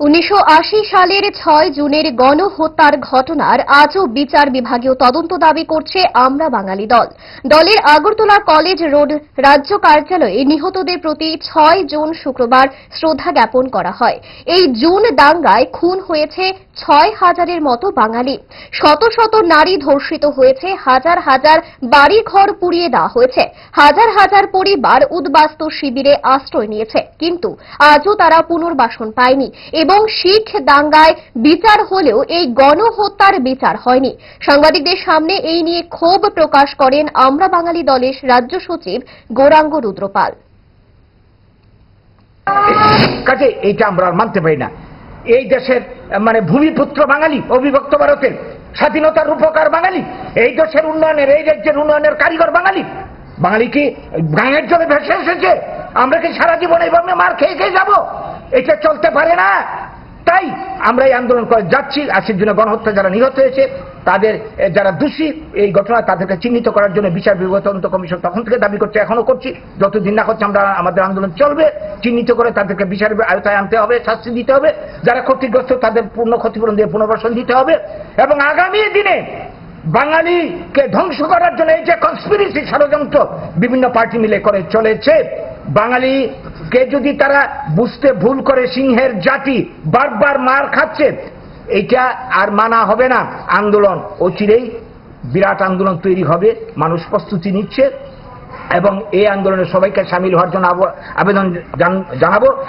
উনিশশো আশি সালের ছয় জুনের গণহত্যার ঘটনার আজও বিচার বিভাগীয় তদন্ত দাবি করছে আমরা বাঙালি দল। দলের আগরতলা কলেজ রোড রাজ্য কার্যালয়ে নিহতদের প্রতি ছয় জুন শুক্রবার শ্রদ্ধা জ্ঞাপন করা হয়। এই জুন দাঙ্গায় খুন হয়েছে ছয় হাজারের মতো বাঙালি। শত শত নারী ধর্ষিত হয়েছে, হাজার হাজার বাড়ি ঘর পুড়িয়ে দেওয়া হয়েছে, হাজার হাজার পরিবার উদ্বাস্তু শিবিরে আশ্রয় নিয়েছে। কিন্তু আজও তারা পুনর্বাসন পায়নি। এবং শিখ দাঙ্গায় বিচার হলেও এই গণহত্যার বিচার হয়নি। সাংবাদিকদের সামনে এই নিয়ে ক্ষোভ প্রকাশ করেন আমরা বাঙালি দলের রাজ্য সচিব গৌরাঙ্গ রুদ্রপাল। কাজে এইটা আমরা মানতে পারি না। এই দেশের মানে ভূমিপুত্র বাঙালি, অবিভক্ত ভারতের স্বাধীনতার রূপকার বাঙালি, এই দেশের উন্নয়নের, এই রাজ্যের উন্নয়নের কারিগর বাঙালি বাঙালি কি গায়ের জলে ভেসে এসেছে? আমরা কি সারা জীবন এইভাবে মার খেয়ে খেয়ে যাব? এটা চলতে পারে না। তাই আমরা এই আন্দোলন করে যাচ্ছি। আশির জন্য গণহত্যা যারা নিহত হয়েছে, তাদের যারা দোষী, এই ঘটনা তাদেরকে চিহ্নিত করার জন্য বিচার বিভাগ তদন্ত কমিশন তখন থেকে দাবি করছে, এখনও করছি। যতদিন না করছে আমরা, আমাদের আন্দোলন চলবে। চিহ্নিত করে তাদেরকে বিচার আয়তায় আনতে হবে, শাস্তি দিতে হবে। যারা ক্ষতিগ্রস্ত, তাদের পূর্ণ ক্ষতিপূরণ দিয়ে পুনর্বাসন দিতে হবে। এবং আগামী দিনে বাঙালিকে ধ্বংস করার জন্য এই যে কনস্পিরেসি ষড়যন্ত্র বিভিন্ন পার্টি মিলে করে চলেছে বাঙালিকে যদি তারা বুঝতে ভুল করে সিংহের জাতি বারবার মার খাচ্ছে, এটা আর মানা হবে না। আন্দোলন অচিরেই বিরাট আন্দোলন তৈরি হবে, মানুষ প্রস্তুতি নিচ্ছে এবং এই আন্দোলনে সবাইকে সামিল হওয়ার জন্য আব- আবেদন জানাব।